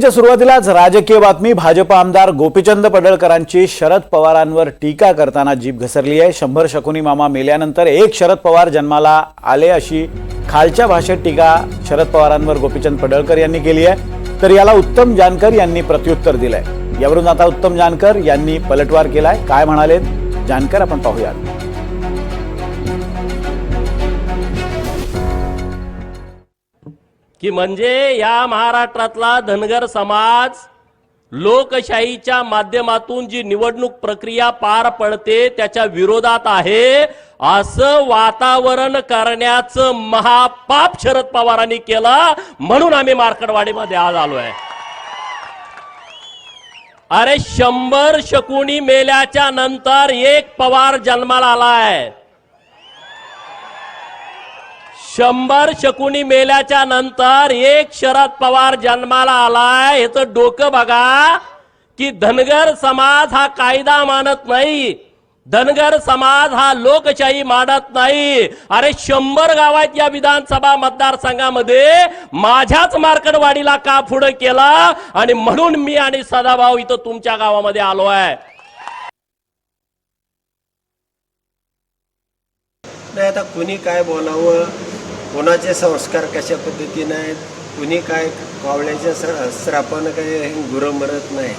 च्या सुरुवातीलाच राजकीय बातमी भाजप आमदार गोपीचंद पडळकरांची शरद पवारांवर टीका करताना जीभ घसरली आहे. शंभर शकुनी मामा मेल्यानंतर एक शरद पवार जन्माला आले अशी खालच्या भाषेत टीका शरद पवारांवर गोपीचंद पडळकर यांनी केली आहे. तर याला उत्तम जानकर यांनी प्रत्युत्तर दिलंय. यावरून आता उत्तम जानकर यांनी पलटवार केलाय. काय म्हणालेत? जानकर आपण पाहूयात. की म्हणजे या महाराष्ट्रातला धनगर समाज लोकशाहीच्या माध्यमातून जी निवडणूक प्रक्रिया पार पडते त्याच्या विरोधात आहे. असं वातावरण करण्याचं महापाप शरद पवारांनी केलं म्हणून आम्ही मार्कडवाडीमध्ये आज आलोय. अरे शंभर शकुनी मेल्याच्या नंतर एक पवार जन्माला आलाय. शंभर शकुनी मेल्याच्या नंतर एक शरद पवार जन्माला आलाय. ह्याचं डोकं बघा की धनगर समाज हा कायदा मानत नाही. धनगर समाज हा लोकशाही मानत नाही. अरे शंभर गावात या विधानसभा मतदारसंघामध्ये माझ्याच मार्कडवाडीला का पुढं केला? आणि म्हणून मी आणि सदाभाऊ इथं तुमच्या गावामध्ये आलो आहे नाही आता कुणी काय बोलावं? कोणाचे संस्कार कशा पद्धतीने आहेत? कुणी काय कावळ्याच्या श्रा- श्रापानं काही गुरं मरत नाही